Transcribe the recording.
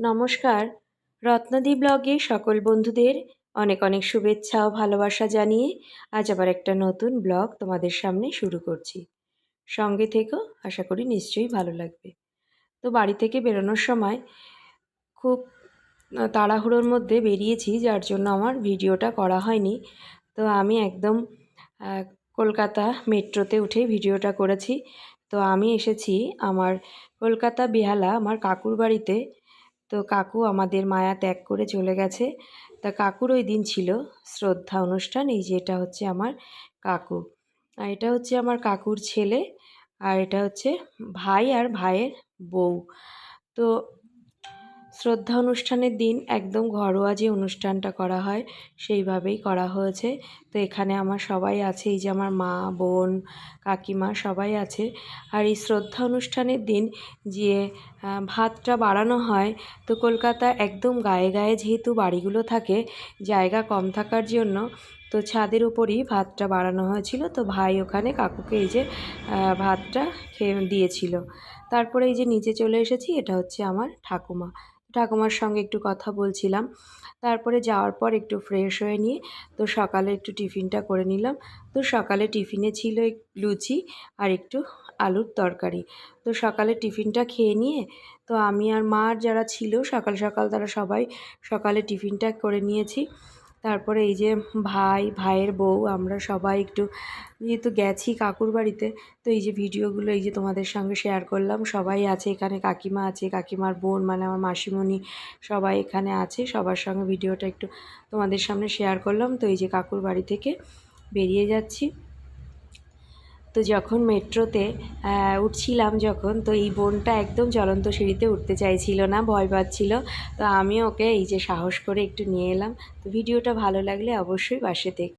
নমস্কার। রত্নাদি ব্লগে সকল বন্ধুদের অনেক অনেক শুভেচ্ছা ও ভালোবাসা জানিয়ে আজ আবার একটা নতুন ব্লগ তোমাদের সামনে শুরু করছি। সঙ্গে থেকেও আশা করি নিশ্চয়ই ভালো লাগবে। তো বাড়ি থেকে বেরোনোর সময় খুব তাড়াহুড়োর মধ্যে বেরিয়েছি, যার জন্য আমার ভিডিওটা করা হয়নি। তো আমি একদম কলকাতা মেট্রোতে উঠে ভিডিওটা করেছি। তো আমি এসেছি আমার কলকাতা বেহালা, আমার কাকুর বাড়িতে তো কাকু আমাদের মায়া ত্যাগ করে চলে গেছে। তা কাকুর ওই দিন ছিল শ্রদ্ধা অনুষ্ঠান, এই যে এটা হচ্ছে আমার কাকু। আর এটা হচ্ছে আমার কাকুর ছেলে আর এটা হচ্ছে ভাই আর ভাইয়ের বউ। তো শ্রদ্ধা অনুষ্ঠানের দিন একদম ঘরোয়া যে অনুষ্ঠানটা করা হয়, সেইভাবেই করা হয়েছে। তো এখানে আমার সবাই আছে, এই যে আমার মা, বোন, কাকিমা সবাই আছে। আর এই শ্রদ্ধা অনুষ্ঠানের দিন যে ভাতটা বাড়ানো হয়, তো কলকাতা একদম গায়ে গায়ে যেহেতু বাড়িগুলো থাকে, জায়গা কম থাকার জন্য তো ছাদের উপরই ভাতটা বাড়ানো হয়েছিল। তো ভাই ওখানে কাকুকে এই যে ভাতটা খেয়ে দিয়েছিল। তারপরে এই যে নিচে চলে এসেছি, এটা হচ্ছে আমার ঠাকুমা। ঠাকুমার সঙ্গে একটু কথা বলছিলাম। তারপরে যাওয়ার পর একটু ফ্রেশ হয়ে নিয়ে, তো সকালে একটু টিফিনটা করে নিলাম। তো সকালে টিফিনে ছিল লুচি আর একটু আলুর তরকারি। তো সকালে টিফিনটা খেয়ে নিয়ে, তো আমি আর মা যারা ছিল, সকাল সকাল তারা সবাই সকালে টিফিনটা করে নিয়েছি। তারপরে এই যে ভাই, ভাইয়ের বউ, আমরা সবাই একটু যেহেতু গেছি কাকুর বাড়িতে, তো এই যে ভিডিওগুলো এই যে তোমাদের সঙ্গে শেয়ার করলাম, সবাই আছে এখানে, কাকিমা আছে, কাকিমার বোন মানে আমার মাসিমণি সবাই এখানে আছে, সবার সঙ্গে ভিডিওটা একটু তোমাদের সামনে শেয়ার করলাম, তো এই যে কাকুর বাড়ি থেকে বেরিয়ে যাচ্ছি। তো যখন মেট্রোতে উঠছিলাম যখন, তো এই বোনটা একদম চলন্ত সিঁড়িতে উঠতে চাইছিল না, ভয় পাচ্ছিল। তো আমি ওকে এই যে সাহস করে একটু নিয়ে এলাম। তো ভিডিওটা ভালো লাগলে অবশ্যই পাশে দেখ